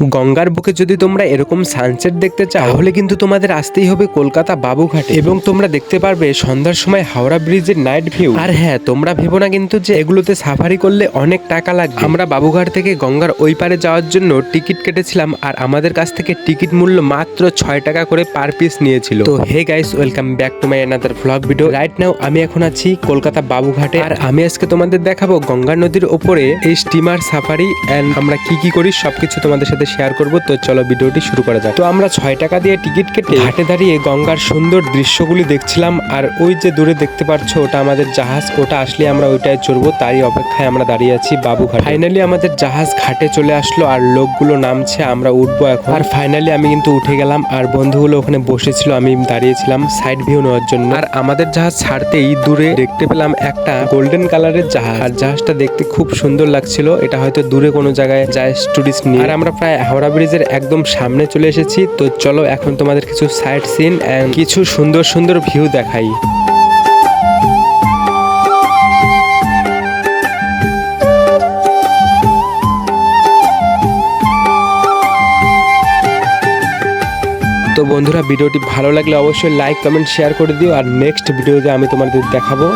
গঙ্গার বুকে যদি তোমরা এরকম সানসেট দেখতে চাও, তাহলে কিন্তু তোমাদের আসতেই হবে কলকাতা বাবুঘাটে। এবং তোমরা দেখতে পারবে সন্ধ্যার সময় হাওড়া ব্রিজের নাইট ভিউ আর হ্যাঁ তোমরা ভেবো না কিন্তু যে এগুলোতে সাফারি করলে অনেক টাকা লাগবে। আমরা বাবুঘাট থেকে গঙ্গার ওই পারে যাওয়ার জন্য টিকিট কেটেছিলাম আর আমাদের কাছ থেকে টিকিট মূল্য মাত্র ছয় টাকা করে পার পিস নিয়েছিল। তো hey guys welcome back to my another vlog video right now আমি এখন আছি কলকাতা বাবুঘাটে। আর আমি আজকে তোমাদের দেখাবো গঙ্গা নদীর ওপরে এই স্টিমার সাফারি অ্যান্ড আমরা কি কি করি, সবকিছু তোমাদের সাথে শেয়ার করব। তো চলো ভিডিওটি শুরু করা যাক। তো আমরা ছয় টাকা দিয়ে টিকিট কেটে ঘাটে দাঁড়িয়ে গঙ্গার সুন্দর দৃশ্যগুলি দেখছিলাম। আর ওই যে দূরে দেখতে পাচ্ছ ওটা আমাদের জাহাজ। ওটা আসলে আমরা ওইটায় চড়বো। তারই অপেক্ষায় আমরা দাঁড়িয়ে আছি বাবুঘাট ফাইনালি আমাদের জাহাজ ঘাটে চলে আসলো আর লোকগুলো নামছে, আমরা উঠবো এখন। আর ফাইনালি আমি কিন্তু উঠে গেলাম আর বন্ধুগুলো ওখানে বসেছিল, আমি দাঁড়িয়েছিলাম সাইড ভিউ নেওয়ার জন্য। আর আমাদের জাহাজ ছাড়তেই দূরে দেখতে পেলাম একটা গোল্ডেন কালারের জাহাজ। আর জাহাজটা দেখতে খুব সুন্দর লাগছিল। এটা হয়তো দূরে কোনো জায়গায় যায় টুরিস্ট নিয়ে আর আমরা প্রায় হাওড়া ব্রিজের একদম সামনে চলে এসেছি। তো চলো এখন তোমাদের কিছু সাইড সিন এন্ড কিছু সুন্দর সুন্দর ভিউ দেখাই। তো বন্ধুরা, ভিডিওটি ভালো লাগলে অবশ্যই লাইক কমেন্ট শেয়ার করে দিও। আর নেক্সট ভিডিওতে আমি তোমাদের দেখাবো